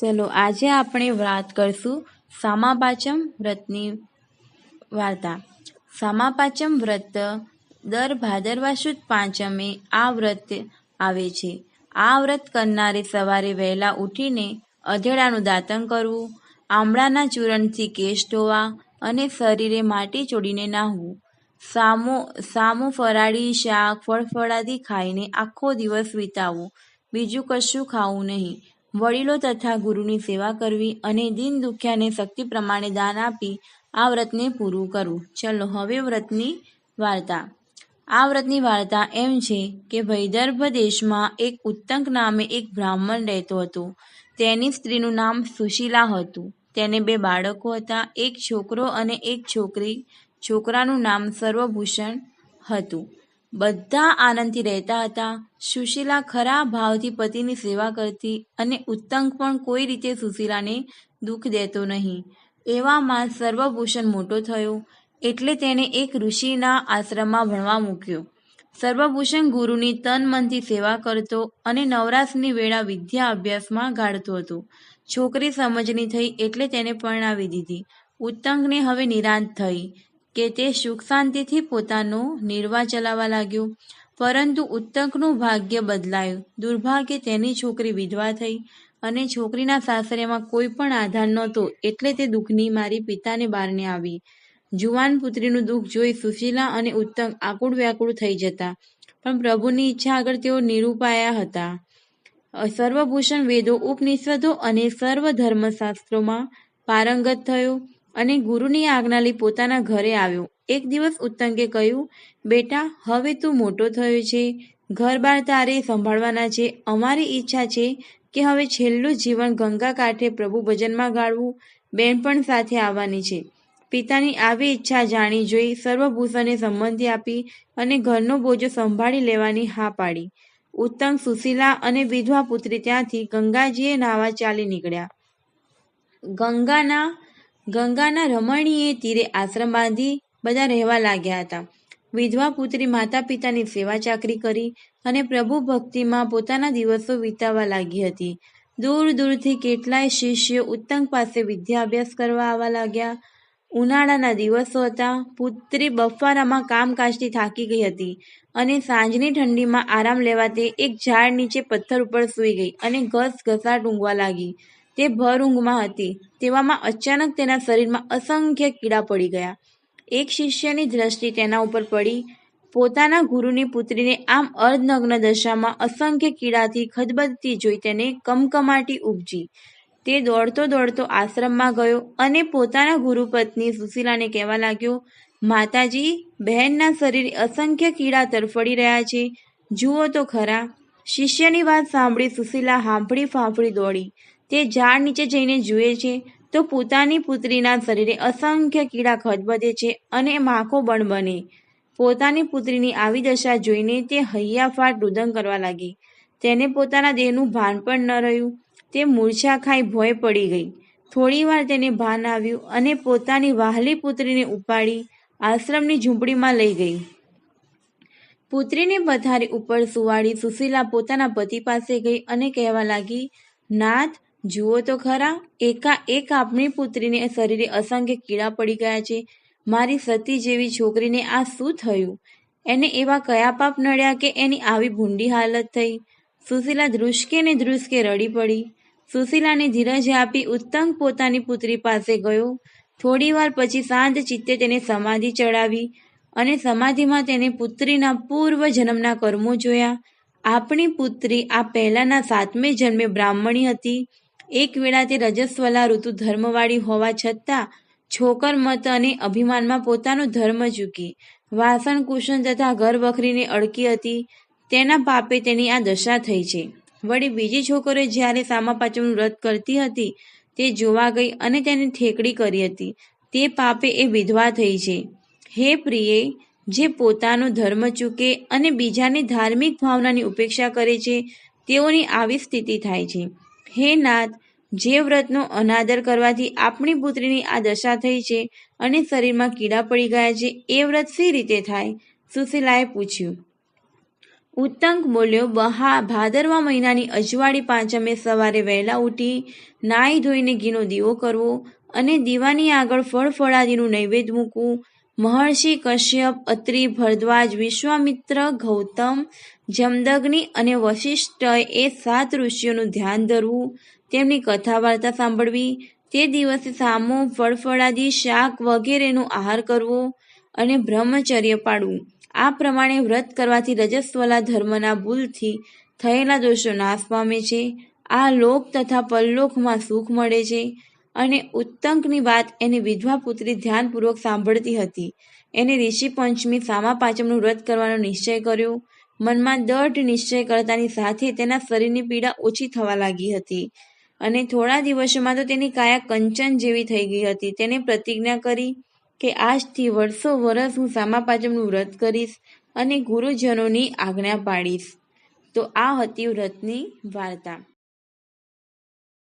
ચલો, આજે આપણે વાત કરશું સામાપાચમ વ્રતની વાર્તા. સામાપાચમ વ્રત દર ભાદરવા સુદ પાંચમે આ વ્રત આવે છે. આ વ્રત કરનારે સવારે વહેલા ઉઠીને અધેડાનું દાતન કરવું, આમળાના ચૂરણથી કેશ ધોવા અને શરીરે માટી ચોડીને નાહવું. સામો સામો ફરાળી શાક, ફળફળાદી ખાઈને આખો દિવસ વિતાવવો. બીજું કશું ખાવું નહીં. વડીલો તથા ગુરુની સેવા કરવી અને દિન દુખ્યાને શક્તિ પ્રમાણે દાન આપી આ વ્રતને પૂરું કરવું. ચલો હવે વ્રતની વાર્તા. આ વ્રતની વાર્તા એમ છે કે વૈદર્ભ દેશમાં એક ઉત્તંક નામે એક બ્રાહ્મણ રહેતો હતો. તેની સ્ત્રીનું નામ સુશીલા હતું. તેને બે બાળકો હતા, એક છોકરો અને એક છોકરી. છોકરાનું નામ સર્વભૂષણ હતું. બધા આનંદથી રહેતા હતા. સુશીલા ખરા ભાવથી પતિની સેવા કરતી અને ઉત્તંક પણ કોઈ રીતે સુશીલાને દુઃખ દેતો નહીં. એવામાં સર્વભૂષણ મોટો થયો એટલે તેને એક ઋષિના આશ્રમમાં ભણવા મૂક્યો. સર્વભૂષણ ગુરુની તન મનથી સેવા કરતો અને નવરાશની વેળા વિદ્યા અભ્યાસમાં ગાળતો હતો. છોકરી સમજની થઈ એટલે તેને પરણાવી દીધી. ઉત્તંકને હવે નિરાંત થઈ. કે તે સુખ શાંતિથી પોતાનો નિર્વાહ ચલાવવા લાગ્યો. પરંતુ ઉત્તંકનું ભાગ્ય બદલાયું. દુર્ભાગ્ય તેની છોકરી વિધવા થઈ અને છોકરીના સાસરેમાં કોઈ પણ આધાર નહોતો એટલે તે દુઃખની મારી પિતાને બારને આવી. જુવાન પુત્રીનું દુઃખ જોઈ સુશીલા અને ઉત્તંક આકુળ વ્યાકુળ થઈ જતા. પણ પ્રભુની ઈચ્છા આગળ તેઓ નિરૂપાયા હતા. સર્વભૂષણ વેદો, ઉપનિષદો અને સર્વ ધર્મશાસ્ત્રોમાં પારંગત થયો. અને ગુરુની આજ્ઞા લઈ પોતાના ઘરે આવ્યો. એક દિવસ ઉત્તંકે કહ્યું, બેટા, હવે તું મોટો થયો છે. ઘર બાર તારે સંભાળવાના છે. અમારી ઈચ્છા છે કે હવે છેલ્લું જીવન ગંગા કાંઠે પ્રભુ ભજનમાં ગાળવું. બેનપણ સાથે આવવાની છે. પિતાની આવી ઈચ્છા જાણી જોઈ સર્વભૂષણે સંમતિ આપી અને ઘરનો બોજો સંભાળી લેવાની હા પાડી. ઉત્તમ સુશીલા અને વિધવા પુત્રી ત્યાંથી ગંગાજીએ નાવા ચાલી નીકળ્યા. ગંગાના ગંગાના રમણીએ તીરે આશ્રમ બાંધી બધા રહેવા લાગ્યા હતા. વિધવા પુત્રી માતા પિતાની સેવા ચાકરી કરી અને પ્રભુ ભક્તિમાં પોતાના દિવસો વિતાવવા લાગી હતી. દૂર દૂરથી કેટલાય શિષ્યો ઉત્તંગ પાસે વિદ્યા અભ્યાસ કરવા આવવા લાગ્યા. ઉનાળાના દિવસો હતા. પુત્રી બફારામાં કામકાજથી થાકી ગઈ હતી અને સાંજની ઠંડીમાં આરામ લેવા તે એક ઝાડ નીચે પથ્થર ઉપર સૂઈ ગઈ અને ઘસ ઘસાટ ઊંઘવા લાગી. તે ભર ઊંઘમાં હતી. તેવામાં અચાનક તેના શરીરમાં અસંખ્ય કીડા પડી ગયા. એક શિષ્યની દ્રષ્ટિ તેના ઉપર પડી. પોતાના ગુરુની પુત્રીને આમ અર્ધનગ્ન દશામાં અસંખ્ય કીડાથી ખદબદતી જોઈ તેને કમકમાટી ઉપજી. તે દોડતો દોડતો આશ્રમમાં ગયો અને પોતાના ગુરુપત્ની સુશીલાને કહેવા લાગ્યો, માતાજી, બહેનના શરીરે અસંખ્ય કીડા તરફડી રહ્યા છે. જુઓ તો ખરા. શિષ્યની વાત સાંભળી સુશીલા હાંફળી ફાંફળી દોડી. તે ઝાડ નીચે જઈને જુએ છે, તો પોતાની પુત્રીના શરીરે અસંખ્ય કીડા ખદબદે છે અને માખો બણ બને. પોતાની પુત્રીની આવી દશા જોઈને તે હૈયાફાટ રુદન કરવા લાગી. તેને પોતાના દેહનું ભાન પણ ન રહ્યું. તે મૂર્છા ખાઈ ભોય પડી ગઈ. થોડીવાર તેને ભાન આવ્યું અને પોતાની વહાલી પુત્રીને ઉપાડી આશ્રમની ઝૂંપડીમાં લઈ ગઈ. પુત્રીને પથારી ઉપર સુવાડી સુશીલા પોતાના પતિ પાસે ગઈ અને કહેવા લાગી, નાથ જુઓ તો ખરા, એકા એક આપણી પુત્રીને શરીરે અસંખ્ય કીડા પડી ગયા છે. મારી સતી જેવી છોકરીને આ શું થયું? એને એવા કયા પાપ નડ્યા કે એની આવી ભૂંડી હાલત થઈ? સુશીલા ધ્રુસકે ને ધ્રુસકે રડી પડી. સુશીલાને ધીરજ આપી ઉત્તંગ પોતાની પુત્રી પાસે ગયો. થોડીવાર પછી શાંત ચિત્તે તેને સમાધિ ચડાવી અને સમાધિમાં તેને પુત્રીના પૂર્વ જન્મના કર્મો જોયા. આપણી પુત્રી આ પહેલાના સાતમે જન્મે બ્રાહ્મણી હતી. એક વેળા તે રજસ્વલા ઋતુ ધર્મવાળી હોવા છતાં છોકર મત અને અભિમાનમાં પોતાનો ધર્મ ચૂકી. વાસણ કુશન તથા ઘર વખરીને અડકી હતી. તેના પાપે તેની આ દશા થઈ છે. વળી બીજી છોકરીઓ જ્યારે સામાપાચમનું વ્રત કરતી હતી, તે જોવા ગઈ અને તેને ઠેકડી કરી હતી. તે પાપે એ વિધવા થઈ છે. હે પ્રિયે, જે પોતાનો ધર્મ ચૂકે અને બીજાની ધાર્મિક ભાવનાની ઉપેક્ષા કરે છે, તેઓની આવી સ્થિતિ થાય છે. હે નાથ જે વ્રતનો અનાદર કરવાથી આપણી પુત્રીની આ દશા થઈ છે અને શરીરમાં કીડા પડી ગયા છે, એ વ્રત સી રીતે થાય? સુશીલાએ પૂછ્યું. ઉત્તંક બોલ્યો, બહા, ભાદરવા મહિનાની અજવાળી પાંચમે સવારે વહેલા ઉઠી, નાહી ધોઈને ઘીનો દીવો કરવો અને દીવાની આગળ ફળ ફળાદીનું નૈવેદ્ય મૂકવું મહર્ષિ કશ્યપ, અત્રિ ભરદ્વાજ, વિશ્વામિત્ર, ગૌતમ, જમદગ્નિ અને વશિષ્ઠ એ સાત ઋષિઓનું ધ્યાન ધરવું, તેમની કથા વાર્તા સાંભળવી, તે દિવસે સામો, ફળફળાદી, શાક વગેરેનો આહાર કરવો અને બ્રહ્મચર્ય પાળવું. આ પ્રમાણે વ્રત કરવાથી રજસ્વલા ધર્મના ભૂલથી થયેલા દોષો નાશ પામે છે. આ લોક તથા પરલોકમાં સુખ મળે છે. અને ઉત્તંકની વાત એની વિધવા પુત્રી ધ્યાનપૂર્વક સાંભળતી હતી. એને ઋષિ પંચમી સામા પાંચમનું વ્રત કરવાનો નિશ્ચય કર્યો. મનમાં દઢ નિશ્ચય કરતાની સાથે તેના શરીરની પીડા ઓછી થવા લાગી હતી. અને થોડા દિવસોમાં તો તેની કાયા કંચન જેવી થઈ ગઈ હતી. તેને પ્રતિજ્ઞા કરી કે આજથી વર્ષો વર્ષ હું સામા પાંચમનું વ્રત કરીશ અને ગુરુજનોની આજ્ઞા પાડીશ તો આ હતી વ્રતની વાર્તા.